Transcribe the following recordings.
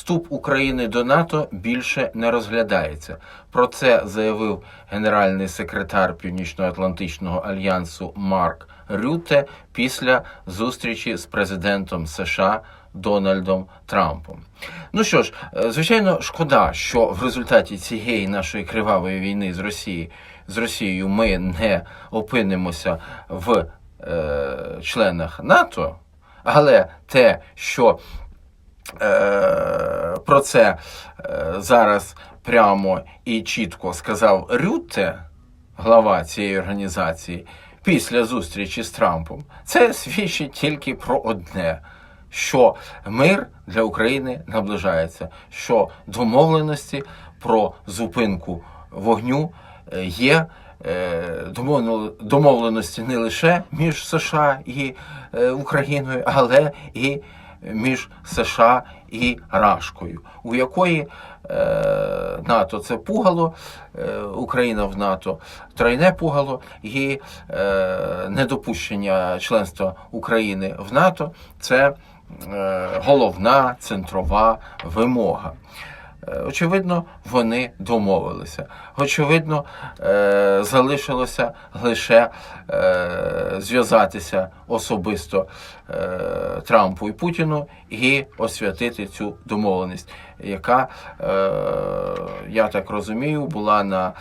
вступ України до НАТО більше не розглядається. Про це заявив генеральний секретар Північно-Атлантичного альянсу Марк Рюте після зустрічі з президентом США Дональдом Трампом. Ну що ж, е, звичайно, шкода, що в результаті цієї нашої кривавої війни з Росії з Росією ми не опинимося в е, членах НАТО, але те, що про це е, зараз прямо і чітко сказав Рютте, глава цієї організації, після зустрічі з Трампом, це свідчить тільки про одне. Що мир для України наближається, що домовленості про зупинку вогню е, є е, домовленості не лише між США і е, Україною, але і між США і Рашкою, у якої е, НАТО це пугало, е, Україна в НАТО тройне пугало, і е, недопущення членства України в НАТО це е, головна центрова вимога. Е, Очевидно, вони домовилися. Очевидно, е, залишилося лише е, зв'язатися особисто Трампу і Путіну і освятити цю домовленість, яка, я так розумію, була на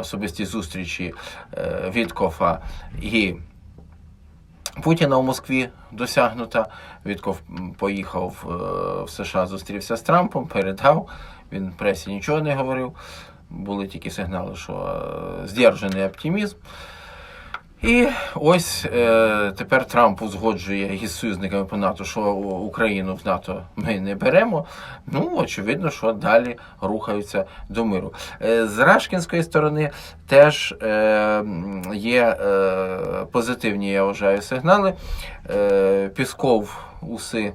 особистій зустрічі Віткофа і Путіна у Москві досягнута. Вітков поїхав е, в США, зустрівся з Трампом, передав. Він пресі нічого не говорив. Були тільки сигнали, що е, здержаний оптимізм. І ось е, тепер Трамп узгоджує із союзниками по НАТО, що Україну в НАТО ми не беремо. Ну, очевидно, що далі рухаються до миру. Е, з Рашкінської сторони теж е, є е, позитивні, я вважаю, сигнали. Е, Пісков уси.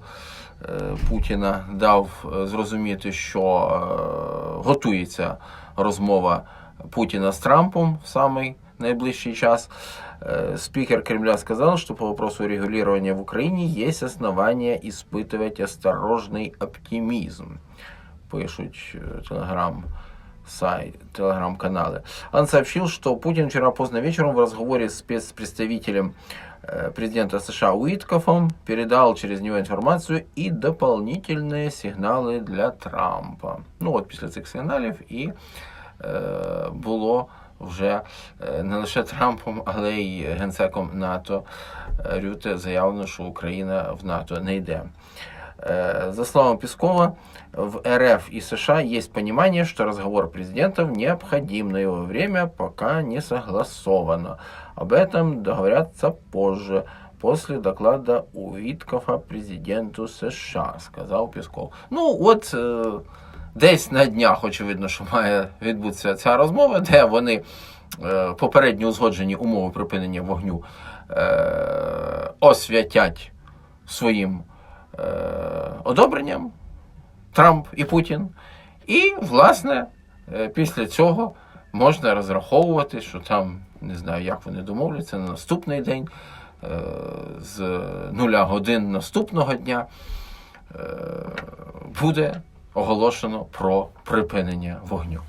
е, Путіна дав е, зрозуміти, що е, готується розмова Путіна с Трампом в самый наиближший час. Э, Спикер Кремля сказал, что по вопросу регулирования в Украине есть основания испытывать осторожный оптимизм. Пишут э, телеграм сайт, телеграм-каналы. Он сообщил, что Путин вчера поздно вечером в разговоре с спецпредставителем э, президента США Уиткофом передал через него информацию и дополнительные сигналы для Трампа. Ну от після цих сигналів і е, було вже е, не лише Трампом, але й генсеком НАТО е, Рюте заявлено, що Україна в НАТО не йде. Э, За словами Пескова, в РФ и США есть понимание, что разговор президентов необходим, но его время пока не согласовано. Об этом договорятся позже, после доклада Уиткофа президенту США, сказав Песков. Ну, от е, десь на днях, очевидно, що має відбутися ця розмова, де вони е, попередні узгоджені умови припинення вогню е, освятять своїм е, одобренням Трамп і Путін. І, власне, після цього можна розраховувати, що там, не знаю, як вони домовляться, на наступний день, з нуля годин наступного дня буде оголошено про припинення вогню.